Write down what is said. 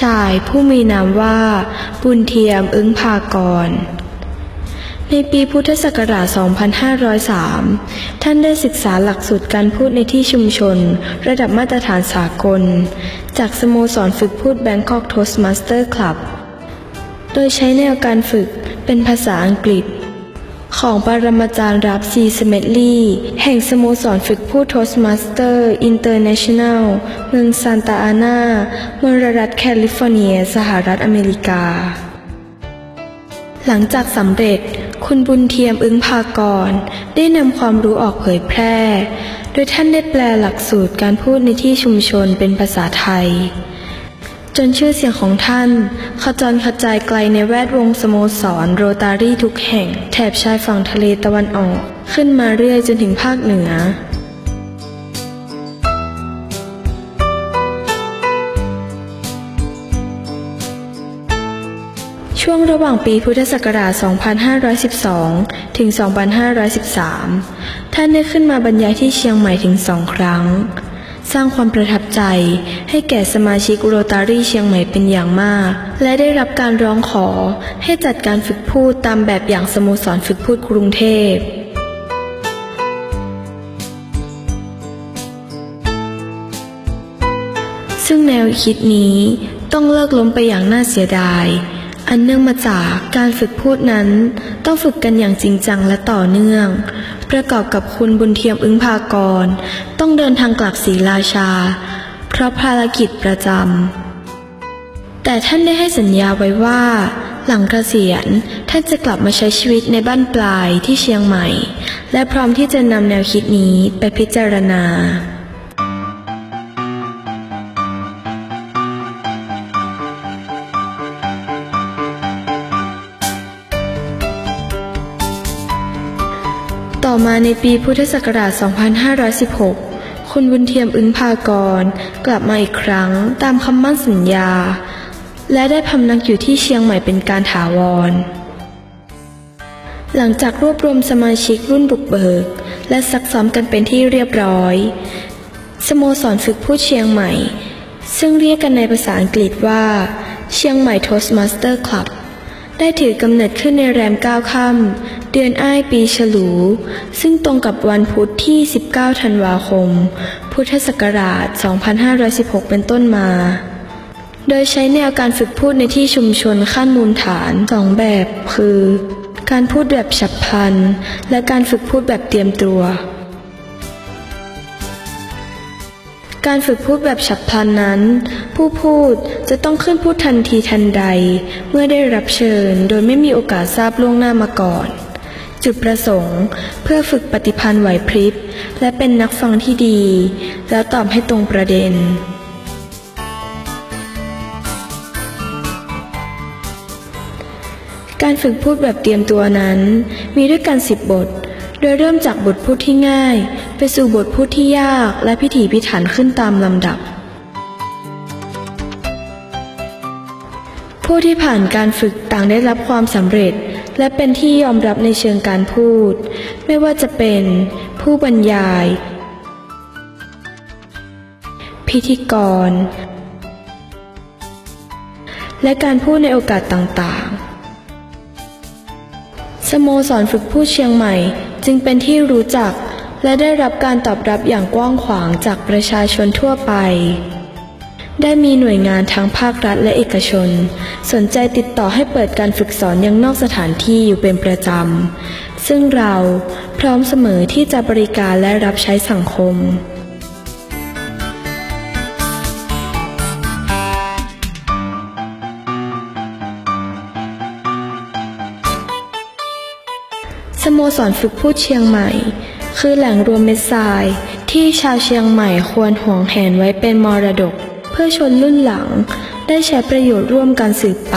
ชายผู้มีนามว่า บุญเทียมอึ้งพากร ในปีพุทธศักราช 2503 ท่านได้ศึกษาหลักสูตรการพูดในที่ชุมชน ระดับมาตรฐานสากล จากสโมสรฝึกพูด Bangkok Toastmaster Club โดยใช้แนวการฝึกเป็นภาษาอังกฤษ ของปรมาจารย์รับซีสเมตลีแห่งสโมสรฝึกพูด Toastmaster International เมืองซานตาอานาเมืองรัฐแคลิฟอร์เนีย สหรัฐอเมริกา หลังจากสำเร็จ คุณบุญเทียมอึ้งพากร ได้นำความรู้ออกเผยแพร่ โดยท่านได้แปลหลักสูตรการพูดในที่ชุมชนเป็นภาษาไทย จนชื่อเสียงของท่านขจรกระจายไกลในแวดวงสโมสรโรตารี่ทุกแห่ง แถบชายฝั่งทะเลตะวันออก ขึ้นมาเรื่อยจนถึงภาคเหนือ ช่วงระหว่างปีพุทธศักราช 2512 ถึง 2513 ท่านได้ขึ้นมาบรรยายที่เชียงใหม่ถึงสองครั้ง สร้างความประทับใจ ให้แก่สมาชิกโรตารี่เชียงใหม่เป็นอย่างมาก และได้รับการร้องขอให้จัดการฝึกพูดตามแบบอย่างสโมสรฝึกพูดกรุงเทพซึ่งแนวคิดนี้ต้องเลิกล้มไปอย่างน่าเสียดาย อันเนื่องมาจากการฝึกพูดนั้น ต้องฝึกกันอย่างจริงจังและต่อเนื่อง ประกอบกับคุณบุญเทียมอึ้งพากร ต้องเดินทางกลับศรีราชา เพราะภารกิจประจำแต่ท่านได้ให้สัญญาไว้ว่า หลังเกษียณท่านจะกลับมาใช้ชีวิตในบ้านปลายที่เชียงใหม่ และพร้อมที่จะนำแนวคิดนี้ไปพิจารณา ต่อมาในปีพุทธศักราช 2516 คุณบุญเทียมอึ้งพากร กลับมาอีกครั้งตามคำมั่นสัญญา และได้พำนักอยู่ที่เชียงใหม่เป็นการถาวร หลังจากรวบรวมสมาชิกรุ่นบุกเบิก และซักซ้อมกันเป็นที่เรียบร้อย สโมสรฝึกพูดเชียงใหม่ ซึ่งเรียกกันในภาษาอังกฤษว่า เชียงใหม่ Toastmaster Club ได้ถือกำเนิดขึ้นในแรม9ค่ำ เดือนอ้ายปีฉลู ซึ่งตรงกับวันพุธที่ 19 ธันวาคม พุทธศักราช 2516 เป็นต้นมา โดยใช้แนวการฝึกพูดในที่ชุมชนขั้นมูลฐานสองแบบ คือ การพูดแบบฉับพลัน และการฝึกพูดแบบเตรียมตัว การฝึกพูดแบบฉับพลันนั้น ผู้พูดจะต้องขึ้นพูดทันทีทันใด เมื่อได้รับเชิญโดยไม่มีโอกาสทราบล่วงหน้ามาก่อน จุดประสงค์ เพื่อฝึกปฏิพันธ์ไหวพริบ และเป็นนักฟังที่ดี แล้วตอบให้ตรงประเด็น การฝึกพูดแบบเตรียมตัวนั้น มีด้วยกันสิบบท โดยเริ่มจากบทพูดที่ง่าย ไปสู่บทพูดที่ยากและพิถีพิถันขึ้นตามลำดับผู้ที่ผ่านการฝึกต่างได้รับความสำเร็จ และเป็นที่ยอมรับในเชิงการพูด ไม่ว่าจะเป็นผู้บรรยาย พิธีกร และการพูดในโอกาสต่างๆ สโมสรฝึกพูดเชียงใหม่จึงเป็นที่รู้จักและได้รับการตอบรับอย่างกว้างขวางจากประชาชนทั่วไป ได้มีหน่วยงานทั้งภาครัฐและเอกชน สนใจติดต่อให้เปิดการฝึกสอนยังนอกสถานที่อยู่เป็นประจำ ซึ่งเราพร้อมเสมอที่จะบริการและรับใช้สังคมสโมสรฝึกพูดเชียงใหม่ คือแหล่งรวมเม็ดทรายที่ชาวเชียงใหม่ควรห่วงแหนไว้เป็นมรดก พื่อชนรุ่นหลัง ได้ใช้ประโยชน์ร่วมกันสืบไป